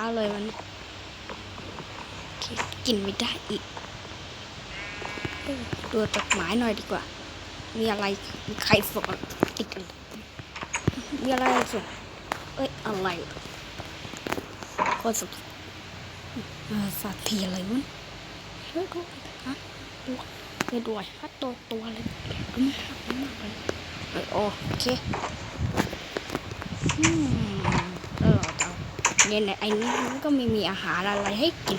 เอาเลยมันกินไม่ได้อีกดูจดหมายหน่อยดีกว่า มีอะไรมีใครส่งอีกมีอะไรส่งเอ้ยอะไรคนส่งสัตว์ผีอะไรวะเฮ้ยดูฮะดูเฮ้ยด้วยฮัตโตวตัวอะไรก็ไม่หักมากเลยโอเคอืม เนี่ยไอ้นี่มันก็ไม่มีอาหารอะไรให้กิน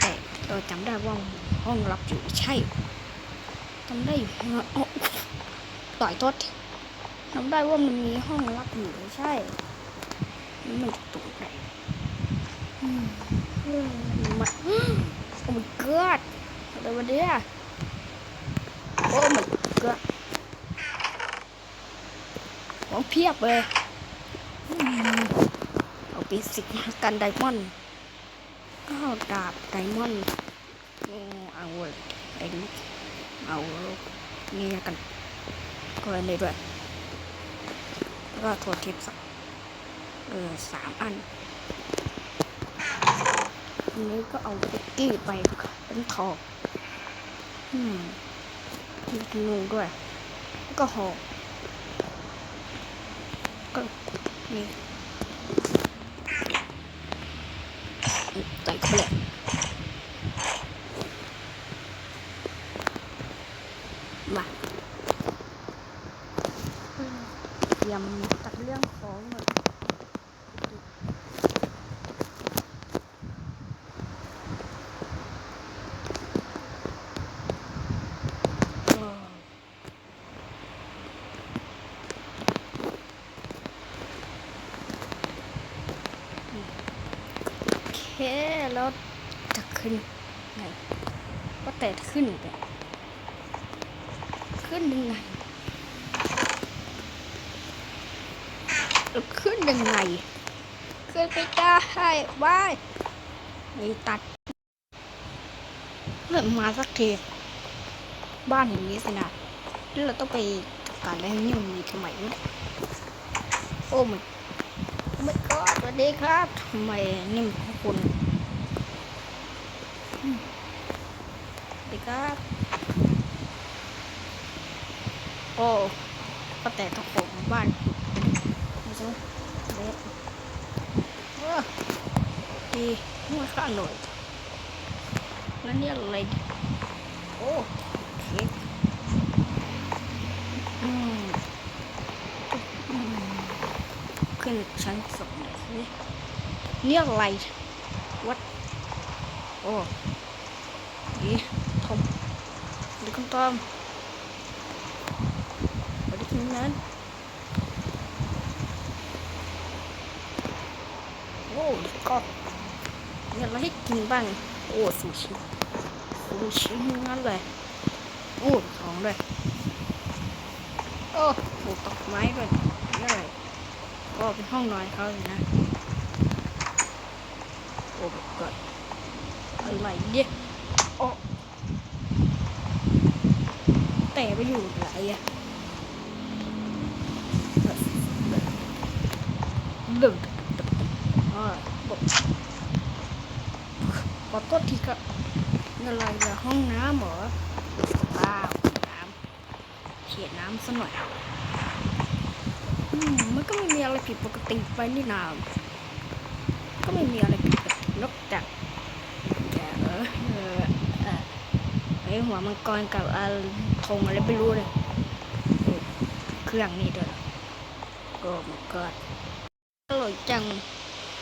แต่เราจำได้ว่าห้องรับอยู่ใช่จำได้อยู่อ๋อต่อยทษจำได้ว่ามันมีห้องรับอยู่ใช่มันตรงไหนมเออมันโอ้ my god อะไรวะเนี่ยโอ้ my god ของเพียบเลย เอาไปสิกกันไดมอนด์ก็ดาบไดมอนด์อืมเอาเลยไอ้นี่เอานี่กันก็อันนี้ด้วยแล้วก็โทรทิปสักเออสามอันอันนี้ก็เอาคุกกี้ไปเป็นทองอืมมีงูด้วย แล้วก็หอก็ นี่ใส่เข้าไปเลยมาเตรียมตัดเรื่องของหมดโอ เคแล้วจะขึ้นไงว่าแต่ขึ้นไปขึ้นยังไงขึ้นยังไงขึ้นไปได้บายนี่ตัดเริ่มมาสักทีบ้านอย่างนี้สินะแล้วเราต้องไปจัดการอะไรให้นี่มันมีทำไมวะเนี่ยโอ้มัน ไม่ก็สวัสดีครับทำไมนี่มของคุณสวัสดีครับ โอ้ก็แต่เจ้าของบ้านไม่ใช่เล็บเออดีนวดข้างหน่อยแล้วเนี่ยอะไรโอ้เค้กอืมอืม ขึ้นชั้นสองเนี่ยอะไรวัดโอ้ดีทอมดีคุณทอมสวัสดีคุณนั้นโอ้ก็มีอะไรให้กินบ้างโอ้ซูชิซูชิงั้นเลยโอ้ของด้วยโอ้ปลูกต้นไม้ด้วยนี่อะไร ก็เป็นห้องนอนเขาเลยนะ โอ้กดอะไรเนี่ยโอ้แต่ไปอยู่ไหนอะดึงอ่าบอกขอโทษทีครับอะไรอะห้องน้ำเหรอว้าวน้ำเขียนน้ำซะหน่อย มันก็ไม่มีอะไรผิดปกติไปนี่นาก็ไม่มีอะไรผิดปกตินอกจากแต่ไอหัวมังกรกับอาธงอะไรไม่รู้เลย เครื่องนี่ด้วยโอ้มังกรอร่อยจัง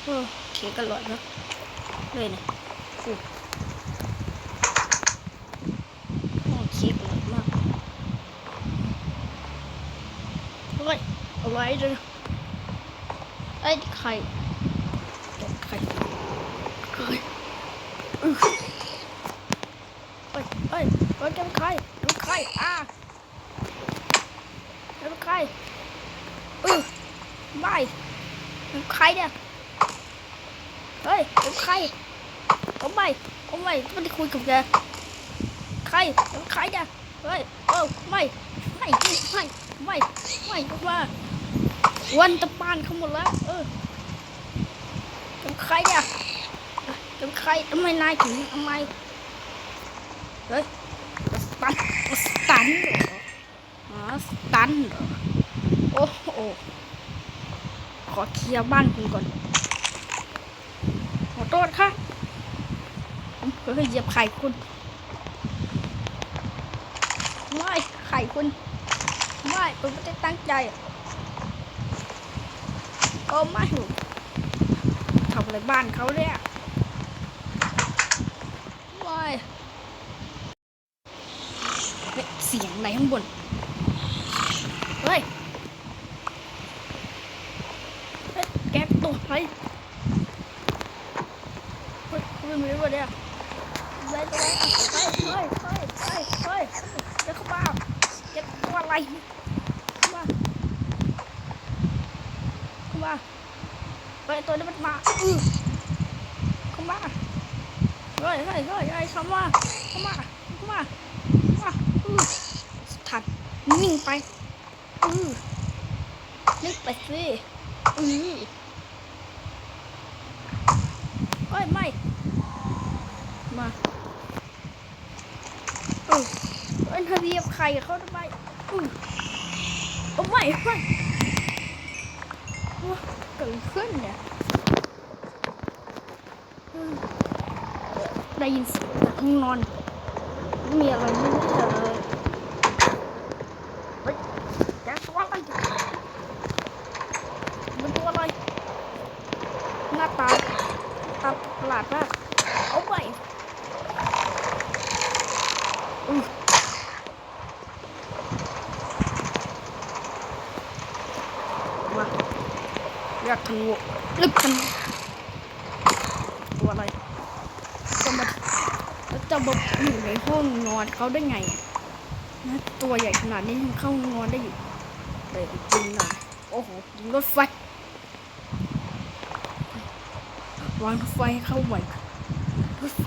โอ้เค้กอร่อยเนอะเลยเนี่ยโอ้โอ้เค้กอร่อยมากเฮ้ยเอา ไว้เลยไอ้ไข่ตกไข่เฮ้ยอื้อเฮ้ยเฮ้ยเฮ้ยเป็นใครเป็นใครอะเป็นใครเออไม่เป็นใครเนี่ยเฮ้ยเป็นใครโอ้ไม่โอ้ไม่ไม่ได้คุยกับแกใครเป็นใครเนี่ยเฮ้ยเออไม่ไม่ไม่ไม่ไม่ว่า วันตะปานเขาหมดแล้ว เออจำใครอะจำใครทำไมนายถึงทำไมเฮ้ยสตันสตันเหรออ๋อสตันเหรอโอ้โหขอเคลียร์บ้านคุณก่อนขอโทษค่ะก็คืเหยียบไข่คุณไม่ไข่คุณไม่ผมไม่ได้ตั้งใจ โอ้ไม่ทำอะไรบ้านเขาเนี่ยไม่เฮ้ยเสียงอะไรข้างบน เฮ้ยเฮ้ยแกตัวอะไรเฮ้ยคุณไม่รู้ว่าเนี่ยอะไรตัวอะไรอะเฮ้ยเฮ้ยเฮ้ยเฮ้ยเฮ้ยเดี๋ยวเข้ามาแกตัวอะไรเข้ามาเข้า มาเฮ้ยตัวนี้มันมาเข้ามาเฮ้ยเฮ้ยเฮ้ยเฮ้เข้ามาเข้ามาเข้ามาเข้ามาอื้อถัดนิ่งไปอื้อนิ่งไปสิอื้อเฮ้ยไม่มาเออเฮ้ยเธอเรียบใครเขาทำไมอือโอ้ไม่ไม่ เกิดอะไรขึ้นเนี่ยอื้อได้ยินเสียงจากห้องนอนไม่มีอะไรไม่รู้เลยเฮ้ยแกตัวอะไรมันตัวอะไรหน้าตาตาประหลาดมากเอาไปอุ้ยมาอยากทันวลึกทันตัวอะไรจะมาแล้ว จะมาอยู่ในห้องนอนเขาได้ไงนะตัวใหญ่ขนาดนี้ยังเข้านอนได้อยู่เลยจริงหน่อยโอ้โหยิงรถไฟวางรถไฟเข้าไหวรถไฟ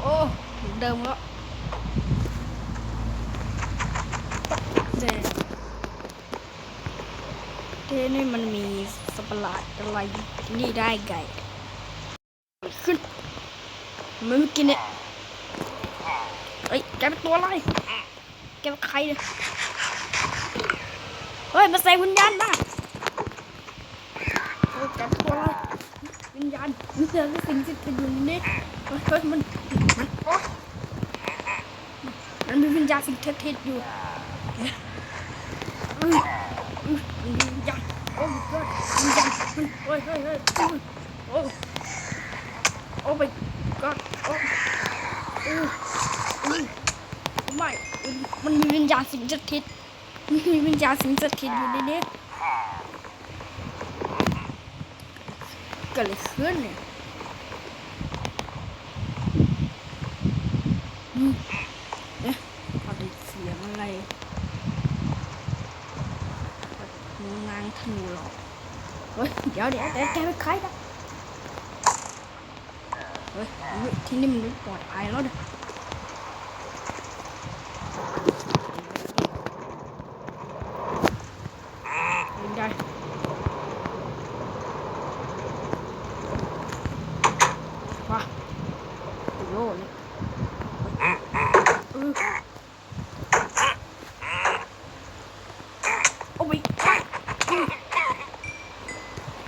โอ้เหมือนเดิมแล้วเด็เทนี่มันมีสัตว์ประหลาดอะไรนี่ได้ไก่ขึ้น มันไม่กินเนี่ยเอ้ยแกเป็นตัวอะไร แกเป็นใครเนี่ย เฮ้ย มาใส่วิญญาณมาโอ้จับตัวเรวิญญาณวิญญาณก็สิ่งที่จะอยู่ในนี้เฮ้ยเฮ้ยมัน มันโอ๊ยมันมีวิญญาณสิ่งเท็จๆอยู่อืออือมันมีวิญญาณโอ้ยวิญญาณเฮ้ยเฮ้ยเฮ้ยโอ้โอ้ไป ก็โอ้อืออือไม่มันมีวิญญาณสิงสถิตมีวิญญาณสิงสถิตอยู่ในนี้เกิดอะไรขึ้นเนี่ยเอ๊ะเอาได้เสียงอะไรงูงางธนูหรอเฮ้ยเดี๋ยวเดี๋ยวเดี๋ยวแกเป็นใครนะเฮ้ยเฮ้ย ที่นี่มันไม่ปลอดภัยแล้วเนี่ยเป็นไงว้าโยเลยเออโอ้ย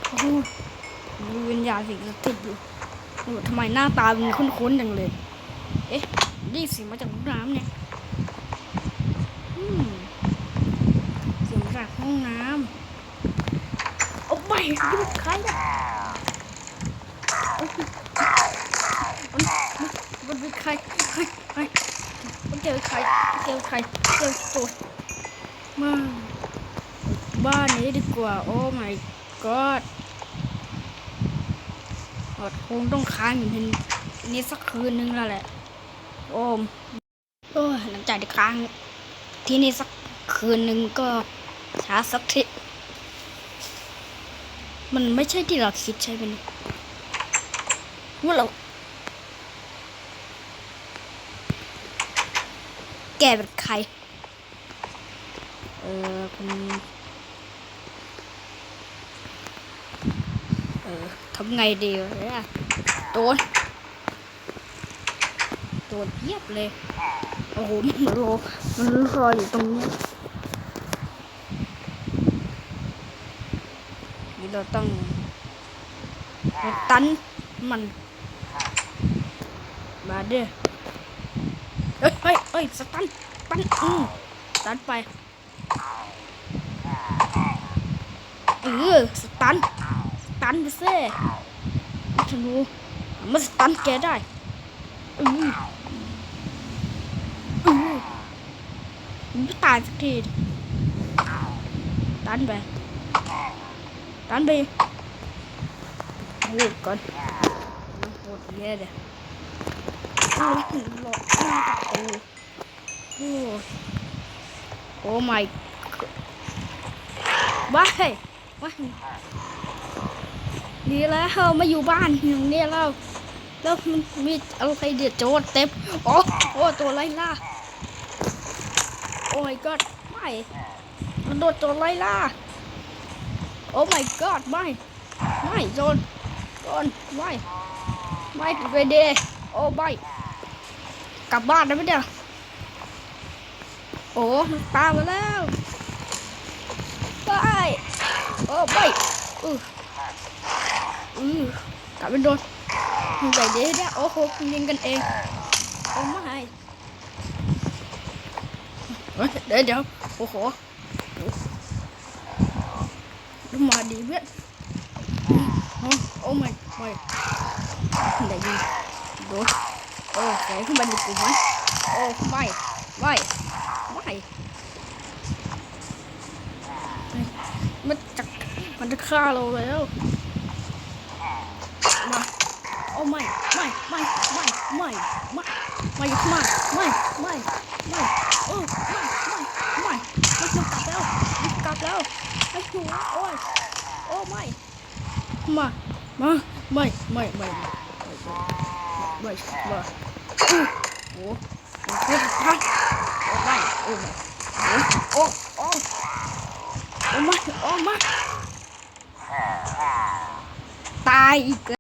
โอ้โหมีวิญญาณสิ่งศักดิ์สิทธิ์อยู่ โอ้ทำไมหน้าตามันคุ้นๆจังเลย เอ๊ะนี่เสียงมาจากห้องน้ำเนี่ยเสียงมาจากห้องน้ำโอ้ไม่ดูใครอะโอ้ยมันมันเป็นใครใครใครมันเจอใครเจอใครเจอตัวมาบ้านนี้ดีกว่า โอ้ my god อดคงต้องค้างอยู่ในนี้สักคืนนึงแล้วแหละ โอ้มโอ้หลังจากที่ค้างที่นี่สักคืนนึงก็ช้าสักทีมันไม่ใช่ที่เราคิดใช่ไหมเนี่ยว่าเราแกเป็นใคร เออคุณ ทำไงดีวะเนี่ยโดนโดนเยียบเลย โอ้โห มันรอมันรออยู่ตรงนี้นี่เราต้องตันมันมาเด้อเอ้ยเอ้ยเอ้ยสตันตันอืมสตันไปเออสตัน ตันไปเซ่ธนูมันสตันแกได้อืออือมันไม่ตายสักทีตันไปตันไปโอ้ยก่อนมันโหดแย่เลยโอ้ยหลอกหน้าตาโอ้โอ้โอ้ my god ว้ายว้าย ดีแล้วมาอยู่บ้านอย่างนี้แล้วแล้วมันมีอะไรเดือดโจดเต็มโอ้โอ้ตัวไล่ล่าโอ้ my god ไม่มันโดนตัวไล่ล่าโอ้ my god ไม่ไม่โดนโดนไม่ไม่เวเดโอ้ไม่กลับบ้านได้ไหมเนี่ยโอ้ตามมาแล้วไปโอ้ไปอือ อือกลับไปโดนใหญ่เด้เนี่ยโอ้โหยิงกันเองโอ้ไม่เฮ้เดี๋ยวเดี๋ยวโอ้โหดูมาดีเพื่อนโอ้โอ้ไม่ไม่ไหนยิงโดนโอ้ใส่ขึ้นมาในกลุ่มไหมโอ้ไม่ไม่ไม่มันจะมันจะฆ่าเราแล้ว อ้ไม่ไม่ไม่ไม่ไม่ไม่ไม่หยุดมาไม่ไม่ไม่โอ้ไม่ไม่ไม่ไม่มันกลับแล้วมันกลับแล้วไอ้หัวโอ้ยโอ้ไม่มามาไม่ไม่ไม่ไม่ไม่ไม่โอ้โหโอ้โหโอ้ไม่โอ้ไม่โอ้โอ้โอ้ไม่โอ้ไม่ตายอีก